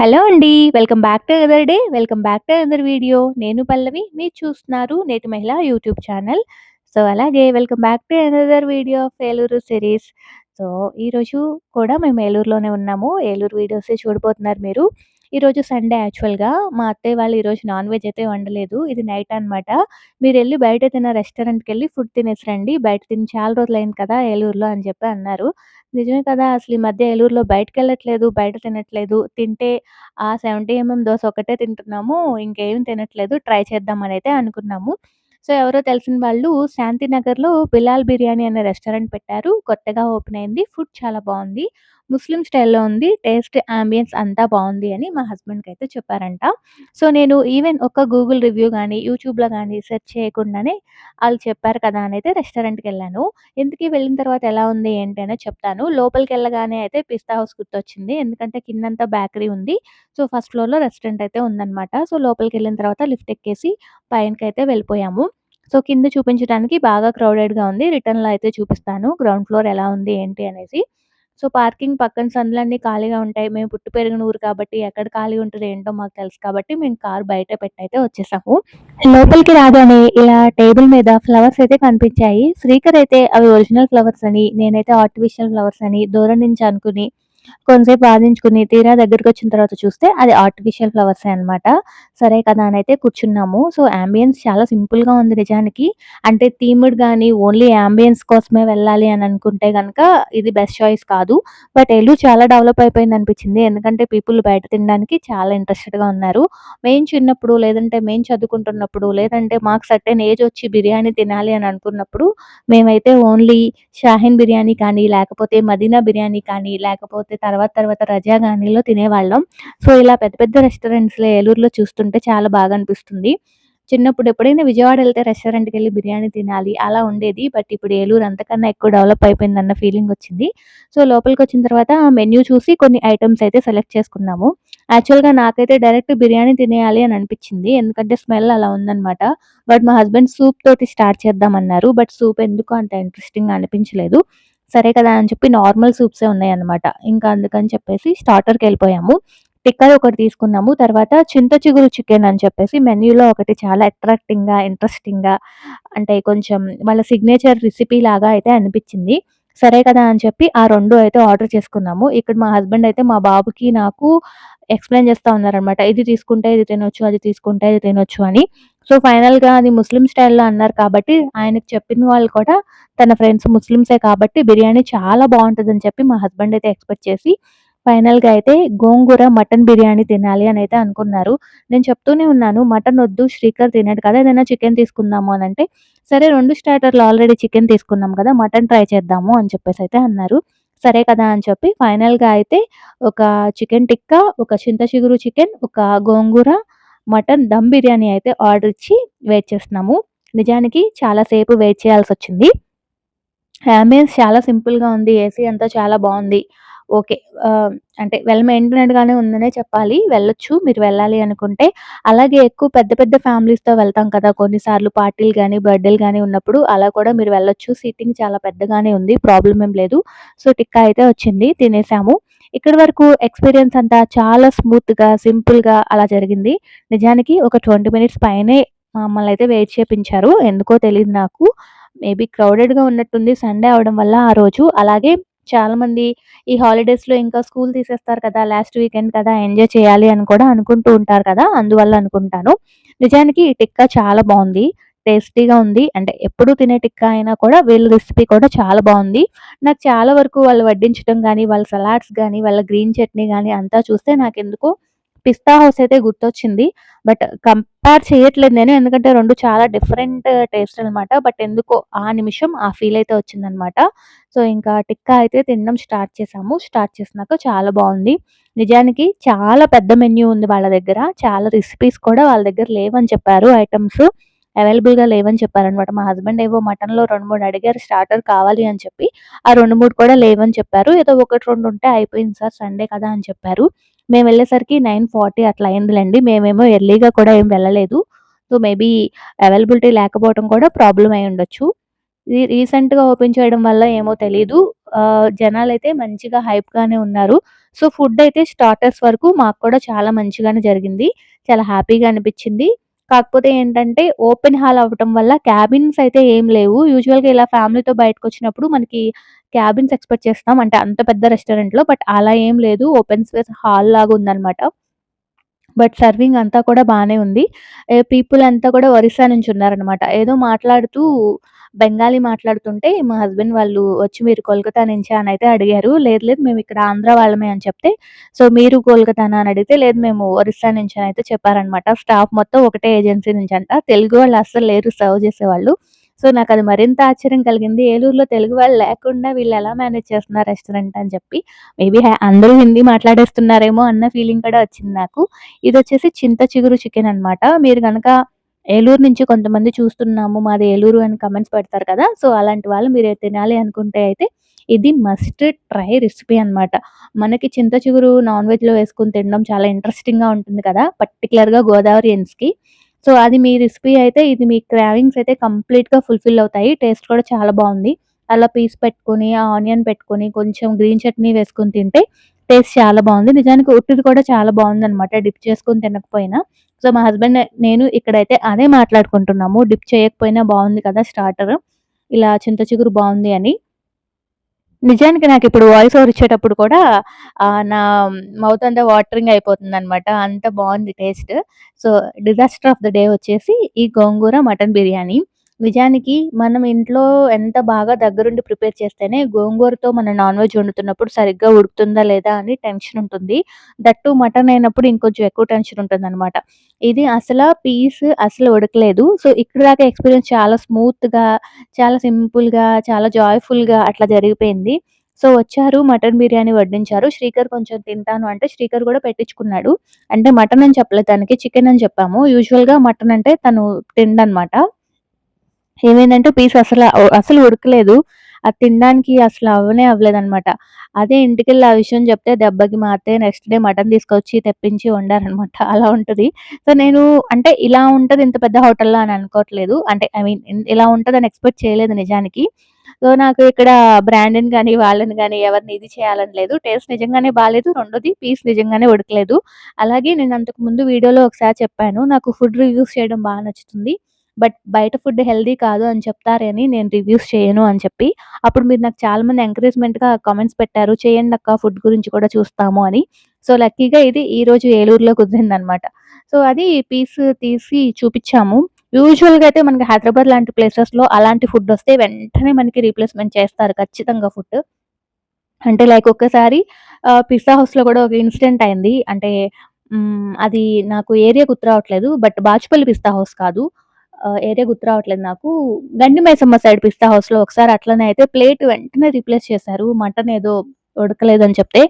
Hello అండి. Welcome back to other day. Welcome back to other video. నేను పల్లవి. మీరు చూస్తున్నారు నేటి మహిళ యూట్యూబ్ ఛానల్. సో, అలాగే welcome back to another video of Eluru series. So, ఈరోజు కూడా మేము ఏలూరులోనే ఉన్నాము. ఏలూరు వీడియోసే చూడబోతున్నారు మీరు. ఈరోజు సండే యాక్చువల్‌గా. మా అత్తయ్య వాళ్ళు ఈరోజు నాన్ వెజ్ అయితే వండలేదు. ఇది నైట్ అనమాట. వెళ్ళి బయట తిన్న రెస్టారెంట్కి వెళ్ళి ఫుడ్ తినేసి రండి. బయట తిని చాలా రోజులయింది కదా ఏలూరులో అని చెప్పి అన్నారు. నిజమే కదా! అసలు ఈ మధ్య ఏలూరులో బయటికెళ్ళట్లేదు, బయట తినట్లేదు. తింటే ఆ 70 ఎంఎం దోశ ఒకటే తింటున్నాము. ఇంకేం తినట్లేదు. ట్రై చేద్దామనైతే అనుకున్నాము. సో, ఎవరో తెలిసిన వాళ్ళు శాంతినగర్‌లో బిలాల్ బిర్యానీ అనే రెస్టారెంట్ పెట్టారు. కొత్తగా ఓపెన్ అయింది. ఫుడ్ చాలా బాగుంది ముస్లిం స్టైల్‌లో ఉంది. టేస్ట్, ఆంబియన్స్ అంతా బాగుంది అని మా హస్బెండ్కి అయితే చెప్పారంట. సో, నేను ఈవెన్ ఒక గూగుల్ రివ్యూ కానీ యూట్యూబ్‌లో కానీ సెర్చ్ చేయకుండానే వాళ్ళు చెప్పారు కదా అని అయితే రెస్టారెంట్కి వెళ్ళాను ఎందుకు వెళ్ళిన తర్వాత ఎలా ఉంది ఏంటి అని చెప్తాను. లోపలికి వెళ్ళగానే అయితే పిస్తా హౌస్ గుర్తొచ్చింది. ఎందుకంటే కిందంతా బేకరీ ఉంది. సో, ఫస్ట్ ఫ్లోర్‌లో రెస్టారెంట్ అయితే ఉందన్నమాట సో, లోపలికి వెళ్ళిన తర్వాత లిఫ్ట్ ఎక్కేసి పైనకైతే వెళ్ళిపోయాము. సో, కింద చూపించడానికి బాగా క్రౌడెడ్‌గా ఉంది. రిటర్న్‌లో అయితే చూపిస్తాను. గ్రౌండ్ ఫ్లోర్ ఎలా ఉంది ఏంటి అనేసి. సో, పార్కింగ్ పక్కన సందులన్నీ ఖాళీగా ఉంటాయి. మేము పుట్టి పెరిగిన ఊరు కాబట్టి ఎక్కడ ఖాళీ ఉంటదో ఏంటో మాకు తెలుసు కాబట్టి మేము కారు బయట పెట్టయితే వచ్చేసాము. లోపలికి రాగానే ఇలా టేబుల్ మీద ఫ్లవర్స్ అయితే కనిపించాయి. శ్రీకర్ అయితే అవి ఒరిజినల్ ఫ్లవర్స్ అని, నేనైతే ఆర్టిఫిషియల్ ఫ్లవర్స్ అని దూరం నుంచి అనుకుని కొంతసేపు బాధించుకుని తీరా దగ్గరికొచ్చిన తర్వాత చూస్తే అది ఆర్టిఫిషియల్ ఫ్లవర్స్ అనమాట. సరే కదా అని అయితే కూర్చున్నాము. సో, యాంబియన్స్ చాలా సింపుల్‌గా ఉంది నిజానికి. అంటే థీమ్డ్ కానీ ఓన్లీ యాంబియన్స్ కోసమే వెళ్ళాలి అని అనుకుంటే కనుక ఇది బెస్ట్ చాయిస్ కాదు. బట్ ఎల్లు చాలా డెవలప్ అయిపోయింది అనిపించింది ఎందుకంటే పీపుల్ బయట తినడానికి చాలా ఇంట్రెస్టెడ్‌గా ఉన్నారు. మేము చిన్నప్పుడు లేదంటే మేము చదువుకుంటున్నప్పుడు లేదంటే మాకు సర్టెన్ ఏజ్ వచ్చి బిర్యానీ తినాలి అని అనుకున్నప్పుడు మేమైతే ఓన్లీ షాహీన్ బిర్యానీ కానీ, లేకపోతే మదీనా బిర్యానీ కానీ, లేకపోతే తర్వాత తర్వాత రజా గానీలో తినేవాళ్ళం. సో, ఇలా పెద్ద పెద్ద రెస్టారెంట్స్‌లో ఏలూరులో చూస్తుంటే చాలా బాగా అనిపిస్తుంది. చిన్నప్పుడు ఎప్పుడైనా విజయవాడ వెళ్తే రెస్టారెంట్కి వెళ్ళి బిర్యానీ తినాలి అలా ఉండేది. బట్ ఇప్పుడు ఏలూరు అంతకన్నా ఎక్కువ డెవలప్ అయిపోయిందన్న ఫీలింగ్ వచ్చింది. సో, లోపలికి వచ్చిన తర్వాత మెన్యూ చూసి కొన్ని ఐటమ్స్ అయితే సెలెక్ట్ చేసుకున్నాము. యాక్చువల్‌గా నాకైతే డైరెక్ట్ బిర్యానీ తినేయాలి అని అనిపించింది. ఎందుకంటే స్మెల్ అలా ఉందనమాట. బట్ మా హస్బెండ్ సూప్ తోటి స్టార్ట్ చేద్దామన్నారు. బట్ సూప్ ఎందుకు అంత ఇంట్రెస్టింగ్ అనిపించలేదు. సరే కదా అని చెప్పి నార్మల్ సూప్సే ఉన్నాయన్నమాట. ఇంకా అందుకని చెప్పేసి స్టార్టర్కి వెళ్ళిపోయాము టిక్కర్ ఒకటి తీసుకున్నాము. తర్వాత చింత చిగురు చికెన్ అని చెప్పేసి మెన్యూలో ఒకటి చాలా అట్రాక్టింగ్‌గా, ఇంట్రెస్టింగ్‌గా అంటే కొంచెం వాళ్ళ సిగ్నేచర్ రెసిపీ లాగా అయితే అనిపించింది. సరే కదా అని చెప్పి ఆ రెండు అయితే ఆర్డర్ చేసుకున్నాము. ఇక్కడ మా హస్బెండ్ అయితే మా బాబుకి, నాకు ఎక్స్‌ప్లెయిన్ చేస్తూ ఉన్నారనమాట. ఇది తీసుకుంటే ఇది తినొచ్చు, అది తీసుకుంటే ఇది తినొచ్చు అని. సో, ఫైనల్‌గా అది ముస్లిం స్టైల్‌లో అన్నారు కాబట్టి ఆయనకు చెప్పిన వాళ్ళు కూడా తన ఫ్రెండ్స్ ముస్లిమ్సే కాబట్టి బిర్యానీ చాలా బాగుంటుందని చెప్పి మా హస్బెండ్ అయితే ఎక్స్‌పెక్ట్ చేసి ఫైనల్‌గా అయితే గోంగూర మటన్ బిర్యానీ తినాలి అని అయితే అనుకున్నారు. నేను చెప్తూనే ఉన్నాను మటన్ వద్దు శ్రీకర్ తినడు కదా! ఏదైనా చికెన్ తీసుకుందాము అని అంటే సరే రెండు స్టార్టర్‌లు ఆల్రెడీ చికెన్ తీసుకున్నాం కదా! మటన్ ట్రై చేద్దాము అని చెప్పేసి అయితే అన్నారు. సరే కదా అని చెప్పి ఫైనల్‌గా అయితే ఒక చికెన్ టిక్కా, ఒక చింత చిగురు చికెన్, ఒక గోంగూర మటన్ దమ్ బిర్యానీ అయితే ఆర్డర్ ఇచ్చి వెయిట్ చేస్తున్నాము. నిజానికి చాలా సేపు వెయిట్ చేయాల్సొచ్చింది. అంబియన్స్ చాలా సింపుల్‌గా ఉంది. ఏసీ అంతా చాలా బాగుంది ఓకే. అంటే వెల్ మెయింటైన్డ్‌గానే ఉందనే చెప్పాలి. వెళ్ళొచ్చు మీరు వెళ్ళాలి అనుకుంటే. అలాగే ఎక్కువ పెద్ద పెద్ద ఫ్యామిలీస్‌తో వెళ్తాం కదా! కొన్నిసార్లు పార్టీలు కానీ బర్త్‌డేలు కానీ ఉన్నప్పుడు అలా కూడా మీరు వెళ్ళొచ్చు. సీటింగ్ చాలా పెద్దగానే ఉంది. ప్రాబ్లం ఏం లేదు. సో, టిక్కా అయితే వచ్చింది. తినేసాము. ఇక్కడి వరకు ఎక్స్‌పీరియన్స్ అంతా చాలా స్మూత్‌గా, సింపుల్‌గా అలా జరిగింది. నిజానికి ఒక 20 మినిట్స్ పైనే మమ్మల్ని అయితే వెయిట్ చేపించారు. ఎందుకో తెలియదు నాకు. మేబీ క్రౌడెడ్‌గా ఉన్నట్టుంది సండే అవడం వల్ల ఆ రోజు. అలాగే చాలామంది ఈ హాలిడేస్‌లో ఇంకా స్కూల్ తీసేస్తారు కదా! లాస్ట్ వీకెండ్ కదా! ఎంజాయ్ చేయాలి అని కూడా అనుకుంటూ ఉంటారు కదా! అందువల్ల అనుకుంటాను. నిజానికి ఈ టిక్కా చాలా బాగుంది టేస్టీగా ఉంది. అంటే ఎప్పుడు తినే టిక్కా అయినా కూడా వీళ్ళ రెసిపీ కూడా చాలా బాగుంది నాకు చాలా వరకు వాళ్ళు వడ్డించడం కానీ వాళ్ళ సలాడ్స్ కానీ వాళ్ళ గ్రీన్ చట్నీ కానీ అంతా చూస్తే నాకు ఎందుకు పిస్తా హౌస్ అయితే గుర్తొచ్చింది. బట్ కంపేర్ చేయట్లేదు నేను. ఎందుకంటే రెండు చాలా డిఫరెంట్ టేస్ట్ అనమాట. బట్ ఎందుకో ఆ నిమిషం ఆ ఫీల్ అయితే వచ్చిందనమాట. సో, ఇంకా టిక్కా అయితే తినడం స్టార్ట్ చేసాము. స్టార్ట్ చేసినాక చాలా బాగుంది నిజానికి చాలా పెద్ద మెన్యూ ఉంది వాళ్ళ దగ్గర. చాలా రెసిపీస్ కూడా వాళ్ళ దగ్గర లేవని చెప్పారు ఐటమ్స్ అవైలబుల్‌గా లేవని చెప్పారనమాట. మా హస్బెండ్ ఏవో మటన్‌లో 2, 3 అడిగారు స్టార్టర్ కావాలి అని చెప్పి. ఆ 2, 3 కూడా లేవని చెప్పారు. ఏదో 1, 2 ఉంటే అయిపోయింది సార్ సండే కదా! అని చెప్పారు. మేము వెళ్ళేసరికి 9:40 అట్లా అయిందిలేండి మేమేమో ఎర్లీగా కూడా ఏం వెళ్ళలేదు. సో, మేబీ అవైలబిలిటీ లేకపోవడం కూడా ప్రాబ్లమ్ ఉండొచ్చు ఇది రీసెంట్‌గా ఓపెన్ చేయడం వల్ల ఏమో తెలీదు. జనాలు అయితే మంచిగా హైప్‌గానే ఉన్నారు. సో, ఫుడ్ అయితే స్టార్టర్స్ వరకు మాకు కూడా చాలా మంచిగానే జరిగింది. చాలా హ్యాపీగా అనిపించింది కాకపోతే ఏంటంటే, ఓపెన్ హాల్ అవ్వటం వల్ల క్యాబిన్స్ అయితే ఏం లేవు. యూజువల్‌గా ఇలా ఫ్యామిలీతో బయటకొచ్చినప్పుడు మనకి క్యాబిన్స్ ఎక్స్‌పెక్ట్ చేస్తాం. అంటే అంత పెద్ద రెస్టారెంట్‌లో. బట్ అలా ఏం లేదు. ఓపెన్ స్పేస్ హాల్‌లాగా ఉందన్నమాట బట్ సర్వింగ్ అంతా కూడా బాగానే ఉంది. పీపుల్ అంతా కూడా ఒరిస్సా నుంచి ఉన్నారనమాట. ఏదో మాట్లాడుతూ బెంగాలీ మాట్లాడుతుంటే మా హస్బెండ్ వాళ్ళు వచ్చి మీరు కోల్కతా నుంచి అని అయితే అడిగారు. లేదు లేదు మేము ఇక్కడ ఆంధ్ర వాళ్ళమే అని చెప్తే, సో మీరు కోల్కతానా అని అడిగితే, లేదు మేము ఒరిస్సా నుంచి అనయితే చెప్పారనమాట. స్టాఫ్ మొత్తం ఒకటే ఏజెన్సీ నుంచి అంట తెలుగు వాళ్ళు అస్సలు లేరు సర్వ్ చేసేవాళ్ళు. సో నాకు అది మరింత ఆశ్చర్యం కలిగింది. ఏలూరులో తెలుగు వాళ్ళు లేకుండా వీళ్ళు ఎలా మేనేజ్ చేస్తున్నారు రెస్టారెంట్ అని చెప్పి. మేబీ అందరూ హిందీ మాట్లాడేస్తున్నారేమో అన్న ఫీలింగ్ కూడా వచ్చింది నాకు. ఇది వచ్చేసి చింత చిగురు చికెన్ అనమాట. మీరు కనుక ఏలూరు నుంచి కొంతమంది చూస్తున్నాము మాది ఏలూరు అని కమెంట్స్ పెడతారు కదా! సో అలాంటి వాళ్ళు మీరు తినాలి అనుకుంటే అయితే ఇది మస్ట్ ట్రై రెసిపీ అనమాట. మనకి చింత చిగురు నాన్ వెజ్‌లో వేసుకొని తినడం చాలా ఇంట్రెస్టింగ్‌గా ఉంటుంది కదా! పర్టికులర్గా గోదావరియన్స్‌కి. సో అది మీ రెసిపీ అయితే ఇది మీ క్రావింగ్స్ అయితే కంప్లీట్‌గా ఫుల్‌ఫిల్ అవుతాయి. టేస్ట్ కూడా చాలా బాగుంది అలా పీస్ పెట్టుకొని, ఆ ఆనియన్ పెట్టుకొని, కొంచెం గ్రీన్ చట్నీ వేసుకొని తింటే టేస్ట్ చాలా బాగుంది నిజానికి ఉట్టిది కూడా చాలా బావుందనమాట. డిప్ చేసుకొని తినకపోయినా. సో మా హస్బెండ్ నేను ఇక్కడైతే అదే మాట్లాడుకుంటున్నాము. డిప్ చేయకపోయినా బాగుంది కదా స్టార్టర్. ఇలా చింత చిగురు బాగుంది అని. నిజానికి నాకు ఇప్పుడు వాయిస్ ఓవర్ ఇచ్చేటప్పుడు కూడా నా మౌత్ అంతా వాటరింగ్ అయిపోతుంది అనమాట అంత బాగుంది taste. So, disaster of the day వచ్చేసి ఈ గోంగూర మటన్ బిర్యానీ. నిజానికి మనం ఇంట్లో ఎంత బాగా దగ్గరుండి ప్రిపేర్ చేస్తేనే గోంగూరతో మనం నాన్ వెజ్ వండుతున్నప్పుడు సరిగ్గా ఉడుకుతుందా లేదా అని టెన్షన్ ఉంటుంది. దట్టు మటన్ అయినప్పుడు ఇంకొంచెం ఎక్కువ టెన్షన్ ఉంటుంది అనమాట ఇది అసల పీస్ అసలు ఉడకలేదు. సో, ఇక్కడ దాకా ఎక్స్‌పీరియన్స్ చాలా స్మూత్‌గా, చాలా సింపుల్‌గా, చాలా జాయ్‌ఫుల్‌గా అట్లా జరిగిపోయింది. సో, వచ్చారు మటన్ బిర్యానీ వడ్డించారు. శ్రీకర్ కొంచెం తింటాను అంటే శ్రీకర్ కూడా పెట్టించుకున్నాడు. అంటే మటన్ అని చెప్పలేదు తనకి చికెన్ అని చెప్పాము. యూజువల్‌గా మటన్ అంటే తను తిండనమాట ఏమైందంటే పీస్ అసలు అసలు ఉడకలేదు. అది తినడానికి అసలు అవ్వనే అవ్వలేదనమాట. అదే ఇంటికెళ్ళి ఆ విషయం చెప్తే దెబ్బకి మా అత్తయ్య నెక్స్ట్ డే మటన్ తీసుకొచ్చి తెప్పించి వండారనమాట. అలా ఉంటుంది సో, నేను అంటే ఇలా ఉంటుంది ఇంత పెద్ద హోటల్‌లో అని అనుకోవట్లేదు. అంటే ఐ మీన్ ఇలా ఉంటుంది అని ఎక్స్‌పెక్ట్ చేయలేదు నిజానికి. సో, నాకు ఇక్కడ బ్రాండ్‌ని కానీ వాళ్ళని కానీ ఎవరిని ఇది చేయాలని లేదు. టేస్ట్ నిజంగానే బాగాలేదు రెండోది పీస్ నిజంగానే ఉడకలేదు. అలాగే నేను అంతకు ముందు వీడియోలో ఒకసారి చెప్పాను. నాకు ఫుడ్ రివ్యూస్ చేయడం బాగా నచ్చుతుంది. బట్ బయట ఫుడ్ హెల్దీ కాదు అని చెప్తారని నేను రివ్యూస్ చేయను అని చెప్పి. అప్పుడు మీరు నాకు చాలా మంది ఎంకరేజ్‌మెంట్‌గా కామెంట్స్ పెట్టారు. చేయండి అక్క ఫుడ్ గురించి కూడా చూస్తాము అని. సో, లక్కీగా ఇది ఈరోజు ఏలూరులో కుదిరిందనమాట. సో, అది పీస్ తీసి చూపించాము యూజువల్‌గా అయితే మనకి హైదరాబాద్ లాంటి ప్లేసెస్‌లో అలాంటి ఫుడ్ వస్తే వెంటనే మనకి రీప్లేస్‌మెంట్ చేస్తారు ఖచ్చితంగా ఫుడ్. అంటే లైక్ ఒక్కసారి పిజ్జా హౌస్‌లో కూడా ఒక ఇన్సిడెంట్ అయింది. అంటే అది నాకు ఏరియా గుర్తు రావట్లేదు. బట్ బాచుపల్లి పిస్తా హౌస్ కాదు. ఆహ్, ఏరియా గుర్తు రావట్లేదు నాకు. గండి మైసమ్మ సైడ్ పిస్తా హౌస్‌లో ఒకసారి అట్లనే అయితే ప్లేట్ వెంటనే రీప్లేస్ చేశారు. మటన్ ఏదో అని చెప్తే.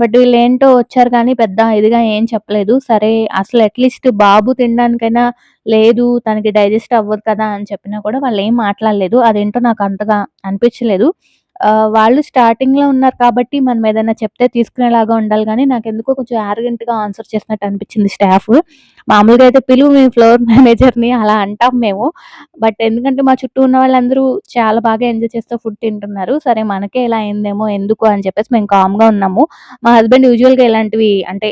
బట్ వీళ్ళు ఏంటో వచ్చారు కానీ పెద్ద ఇదిగా ఏం చెప్పలేదు. సరే అసలు అట్‌లీస్ట్ బాబు తినడానికైనా లేదు తనకి డైజెస్ట్ అవ్వదు కదా! అని చెప్పినా కూడా వాళ్ళు ఏం మాట్లాడలేదు. అదేంటో నాకు అంతగా అనిపించలేదు. వాళ్ళు స్టార్టింగ్‌లో ఉన్నారు కాబట్టి మనం ఏదైనా చెప్తే తీసుకునేలాగా ఉండాలి కానీ నాకు ఎందుకో కొంచెం యారగెంట్‌గా ఆన్సర్ చేసినట్టు అనిపించింది స్టాఫ్. మామూలుగా అయితే పిలువు మేము ఫ్లోర్ మేనేజర్‌ని అలా అంటాం మేము. బట్ ఎందుకంటే మా చుట్టూ ఉన్న వాళ్ళందరూ చాలా బాగా ఎంజాయ్ చేస్తూ ఫుడ్ తింటున్నారు. సరే మనకే ఇలా అయిందేమో ఎందుకు అని చెప్పేసి మేము కామ్‌గా ఉన్నాము. మా హస్బెండ్ యూజువల్‌గా ఇలాంటివి అంటే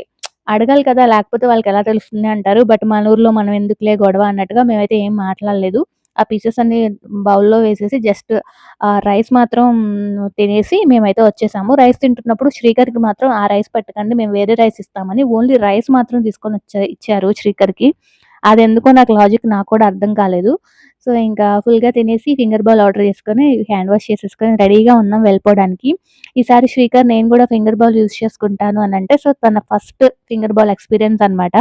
అడగాలి కదా! లేకపోతే వాళ్ళకి ఎలా తెలుస్తుంది అంటారు. బట్ మన ఊర్లో మనం ఎందుకులే గొడవ అన్నట్టుగా మేమైతే ఏం మాట్లాడలేదు. ఆ పీసెస్ అన్ని బౌల్‌లో వేసేసి జస్ట్ రైస్ మాత్రం తినేసి మేమైతే వచ్చేసాము. రైస్ తింటున్నప్పుడు శ్రీకర్‌కి మాత్రం ఆ రైస్ పెట్టకండి మేము వేరే రైస్ ఇస్తామని ఓన్లీ రైస్ మాత్రం తీసుకొని తీసుకొనొచ్చా ఇచ్చారు శ్రీకర్‌కి. అది ఎందుకో నాకు లాజిక్ నాకు కూడా అర్థం కాలేదు. సో, ఇంకా ఫుల్‌గా తినేసి ఫింగర్ బౌల్ ఆర్డర్ చేసుకొని హ్యాండ్ వాష్ చేసేసుకొని రెడీగా ఉన్నాం వెళ్ళిపోవడానికి. ఈసారి శ్రీకర్ నేను కూడా ఫింగర్ బౌల్ యూజ్ చేసుకుంటాను అని అంటే సో, తన ఫస్ట్ ఫింగర్ బౌల్ ఎక్స్‌పీరియన్స్ అనమాట.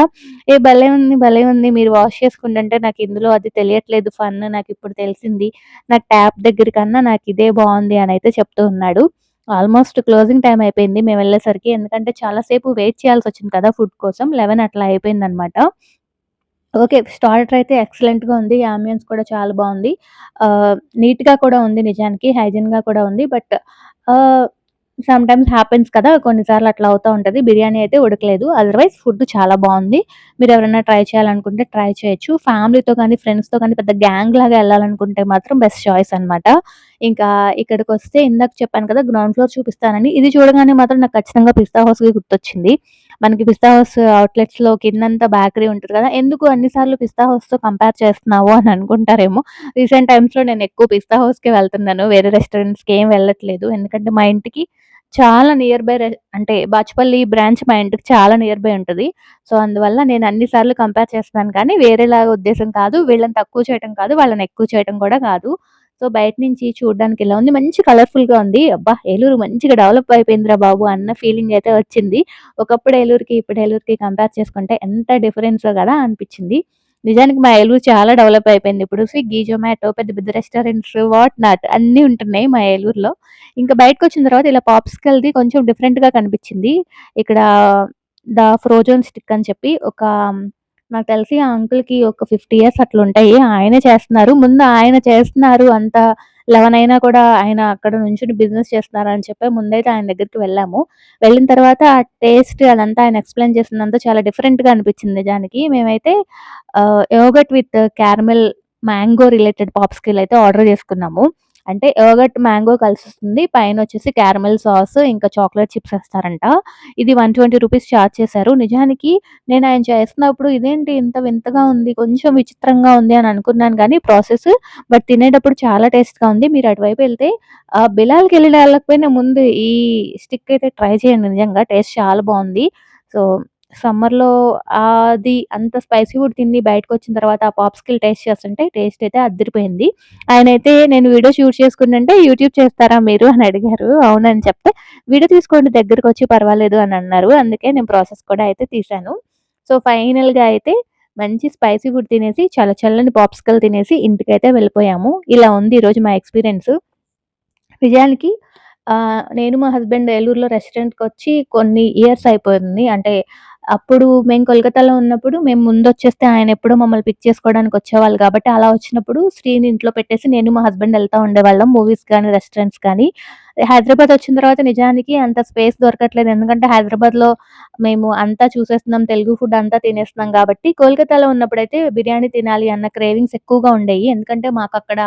ఏ భలే ఉంది, భలే ఉంది మీరు వాష్ చేసుకుంటుంటే నాకు ఇందులో అది తెలియట్లేదు ఫన్ నాకు ఇప్పుడు తెలిసింది. నాకు ట్యాప్ దగ్గర కన్నా నాకు ఇదే బాగుంది అని అయితే చెప్తూ ఉన్నాడు. ఆల్మోస్ట్ క్లోజింగ్ టైం అయిపోయింది మేము వెళ్ళేసరికి ఎందుకంటే చాలా సేపు వెయిట్ చేయాల్సొచ్చింది కదా! ఫుడ్ కోసం. 11 అట్లా అయిపోయింది అనమాట ఓకే. స్టార్టర్ అయితే ఎక్సలెంట్‌గా ఉంది. యాంబియన్స్ కూడా చాలా బాగుంది నీట్‌గా కూడా ఉంది నిజానికి. హైజీన్‌గా కూడా ఉంది. బట్ సమ్ టైమ్స్ హ్యాపెన్స్ కదా! కొన్నిసార్లు అట్లా అవుతా ఉంటుంది బిర్యానీ అయితే ఉడకలేదు. అదర్‌వైజ్ ఫుడ్ చాలా బాగుంది మీరు ఎవరైనా ట్రై చేయాలనుకుంటే ట్రై చేయొచ్చు. ఫ్యామిలీతో కానీ ఫ్రెండ్స్‌తో కానీ పెద్ద గ్యాంగ్ లాగా వెళ్ళాలనుకుంటే మాత్రం బెస్ట్ చాయిస్ అనమాట. ఇంకా ఇక్కడికి వస్తే ఇందాక చెప్పాను కదా! గ్రౌండ్ ఫ్లోర్ చూపిస్తానని. ఇది చూడగానే మాత్రం నాకు ఖచ్చితంగా పిస్తా హౌస్‌కి గుర్తొచ్చింది. మనకి పిస్తా హౌస్ అవుట్‌లెట్స్‌లో కిందంతా బేకరీ ఉంటది కదా! ఎందుకు అన్ని సార్లు పిస్తా హౌస్‌తో కంపేర్ చేస్తున్నావు అని అనుకుంటారేమో. రీసెంట్ టైమ్స్‌లో నేను ఎక్కువ పిస్తా హౌస్‌కే వెళ్తున్నాను. వేరే రెస్టారెంట్స్‌కి ఏం వెళ్ళట్లేదు. ఎందుకంటే మా ఇంటికి చాలా నియర్ బై అంటే బాచుపల్లి బ్రాంచ్ మా ఇంటికి చాలా నియర్ బై ఉంటది. సో, అందువల్ల నేను అన్ని సార్లు కంపేర్ చేస్తున్నాను కానీ వేరేలాగా ఉద్దేశం కాదు. వీళ్ళని తక్కువ చేయటం కాదు. వాళ్ళని ఎక్కువ చేయటం కూడా కాదు. సో, బయట నుంచి చూడడానికి ఇలా ఉంది. మంచి కలర్‌ఫుల్‌గా ఉంది. అబ్బా! ఏలూరు మంచిగా డెవలప్ అయిపోయిందిరా బాబు! అన్న ఫీలింగ్ అయితే వచ్చింది. ఒకప్పుడు ఏలూరుకి, ఇప్పుడు ఏలూరుకి కంపేర్ చేసుకుంటే ఎంత డిఫరెన్స్ కదా అనిపించింది నిజానికి మా ఏలూరు చాలా డెవలప్ అయిపోయింది. ఇప్పుడు స్విగ్గీ, జొమాటో పెద్ద పెద్ద రెస్టారెంట్స్ వాట్ నాట్ అన్నీ ఉంటున్నాయి మా ఏలూరులో. ఇంకా బయటకొచ్చిన తర్వాత ఇలా పాప్స్‌కల్‌ది కొంచెం డిఫరెంట్‌గా కనిపించింది ఇక్కడ ద ఫ్రోజోన్ స్టిక్ అని చెప్పి ఒక నాకు తెలిసి ఆ అంకుల్‌కి ఒక 50 ఇయర్స్ అట్లుంటాయి. ఆయనే చేస్తున్నారు. ముందు ఆయన చేస్తున్నారు అంత 11 అయినా కూడా ఆయన అక్కడ నుంచి బిజినెస్ చేస్తున్నారని చెప్పి ముందైతే ఆయన దగ్గరికి వెళ్ళాము. వెళ్ళిన తర్వాత ఆ టేస్ట్ అదంతా ఆయన ఎక్స్‌ప్లెయిన్ చేసినంత చాలా డిఫరెంట్‌గా అనిపించింది నిజానికి. మేమైతే yogurt with caramel mango related popsicle అయితే ఆర్డర్ చేసుకున్నాము. అంటే యోగర్ట్, మ్యాంగో కలిసి వస్తుంది పైన వచ్చేసి క్యారమెల్ సాస్ ఇంకా చాక్లెట్ చిప్స్ వేస్తారంట ఇది 120 రూపీస్ చార్జ్ చేశారు. నిజానికి నేను ఆయన చేస్తున్నప్పుడు ఇదేంటి ఇంత వింతగా ఉంది, కొంచెం విచిత్రంగా ఉంది అని అనుకున్నాను కానీ ప్రాసెస్. బట్ తినేటప్పుడు చాలా టేస్ట్‌గా ఉంది. మీరు అటువైపు వెళ్తే బిలాల్కి వెళ్ళి వెళ్ళకపోయినా ముందు ఈ స్టిక్ అయితే ట్రై చేయండి నిజంగా టేస్ట్ చాలా బాగుంది సో, సమ్మర్‌లో అది అంత స్పైసీ ఫుడ్ తిని బయటకొచ్చిన తర్వాత ఆ పాప్స్‌కిల్ టేస్ట్ చేస్తుంటే టేస్ట్ అయితే అద్దిరిపోయింది. ఆయనైతే నేను వీడియో షూట్ చేసుకుంటుంటే యూట్యూబ్ చేస్తారా మీరు అని అడిగారు. అవునని చెప్తే వీడియో తీసుకోండి దగ్గరకొచ్చి పర్వాలేదు అని అన్నారు. అందుకే నేను ప్రాసెస్ కూడా అయితే తీశాను. సో, ఫైనల్‌గా అయితే మంచి స్పైసీ ఫుడ్ తినేసి చల్ల చల్లని పాప్స్‌కల్ తినేసి ఇంటికైతే వెళ్ళిపోయాము. ఇలా ఉంది ఈరోజు మా ఎక్స్‌పీరియన్స్. నిజానికి ఆహ్, నేను మా హస్బెండ్ ఏలూరులో రెస్టారెంట్‌కొచ్చి కొన్ని ఇయర్స్ అయిపోయింది. అంటే అప్పుడు మేము కోల్కతాలో ఉన్నప్పుడు మేము ముందు వచ్చేస్తే ఆయన ఎప్పుడో మమ్మల్ని పిక్ చేసుకోవడానికి వచ్చేవాళ్ళు కాబట్టి అలా వచ్చినప్పుడు శ్రీని ఇంట్లో పెట్టేసి నేను మా హస్బెండ్ వెళ్తా ఉండేవాళ్ళం. మూవీస్ కానీ, రెస్టారెంట్స్ కానీ. హైదరాబాద్ వచ్చిన తర్వాత నిజానికి అంత స్పేస్ దొరకట్లేదు. ఎందుకంటే హైదరాబాద్‌లో మేము అంతా చూసేస్తున్నాం. తెలుగు ఫుడ్ అంతా తినేస్తున్నాం కాబట్టి కోల్కతాలో ఉన్నప్పుడైతే బిర్యానీ తినాలి అన్న క్రేవింగ్స్ ఎక్కువగా ఉండేవి ఎందుకంటే మాకు అక్కడ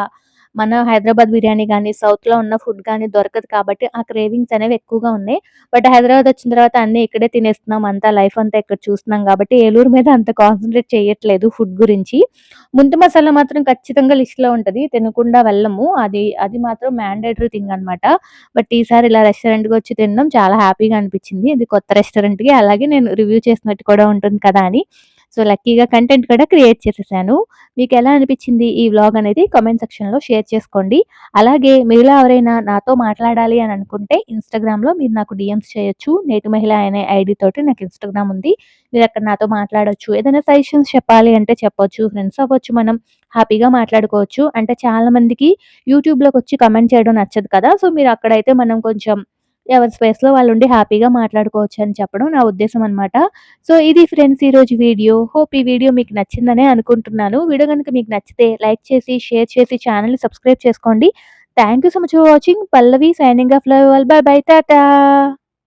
మన హైదరాబాద్ బిర్యానీ కానీ సౌత్‌లో ఉన్న ఫుడ్ కానీ దొరకదు కాబట్టి ఆ క్రేవింగ్స్ అనేవి ఎక్కువగా ఉన్నాయి. బట్ హైదరాబాద్ వచ్చిన తర్వాత అన్నీ ఇక్కడే తినేస్తున్నాం. అంతా లైఫ్ అంతా ఇక్కడ చూస్తున్నాం కాబట్టి ఏలూరు మీద అంత కాన్సంట్రేట్ చేయట్లేదు ఫుడ్ గురించి. ముంత మసాలా మాత్రం ఖచ్చితంగా లిస్ట్‌లో ఉంటుంది తినకుండా వెళ్ళము. అది అది మాత్రం మ్యాండేటరీ థింగ్ అనమాట. బట్ ఈసారి ఇలా రెస్టారెంట్కి వచ్చి తినడం చాలా హ్యాపీగా అనిపించింది ఇది కొత్త రెస్టారెంట్‌కి అలాగే నేను రివ్యూ చేసినట్టు కూడా ఉంటుంది కదా అని. సో, లక్కీగా కంటెంట్ కూడా క్రియేట్ చేసేసాను. ఎలా అనిపించింది ఈ వ్లాగ్ అనేది కామెంట్ సెక్షన్‌లో షేర్ చేసుకోండి. అలాగే మీరులా ఎవరైనా నాతో మాట్లాడాలి అని అనుకుంటే ఇన్‌స్టాగ్రామ్‌లో మీరు నాకు డీఎమ్స్ చేయొచ్చు. నేటి మహిళ అనే ఐడి తోటి నాకు ఇన్‌స్టాగ్రామ్ ఉంది. మీరు అక్కడ నాతో మాట్లాడొచ్చు. ఏదైనా సజెషన్స్ చెప్పాలి అంటే చెప్పొచ్చు. ఫ్రెండ్స్ అవ్వచ్చు మనం. హ్యాపీగా మాట్లాడుకోవచ్చు. అంటే చాలామందికి యూట్యూబ్లోకి వచ్చి కమెంట్ చేయడం నచ్చదు కదా! సో, మీరు అక్కడైతే మనం కొంచెం ఎవరి స్పేస్‌లో వాళ్ళుండి హ్యాపీగా మాట్లాడుకోవచ్చు అని చెప్పడం నా ఉద్దేశం అనమాట. సో, ఇది ఫ్రెండ్స్ ఈరోజు వీడియో. హోప్ ఈ వీడియో మీకు నచ్చిందనే అనుకుంటున్నాను. వీడియో కనుక మీకు నచ్చితే లైక్ చేసి, షేర్ చేసి ఛానల్ని సబ్స్క్రైబ్ చేసుకోండి. Thank you so much for watching. Pallavi signing off. Love bye bye. Tata.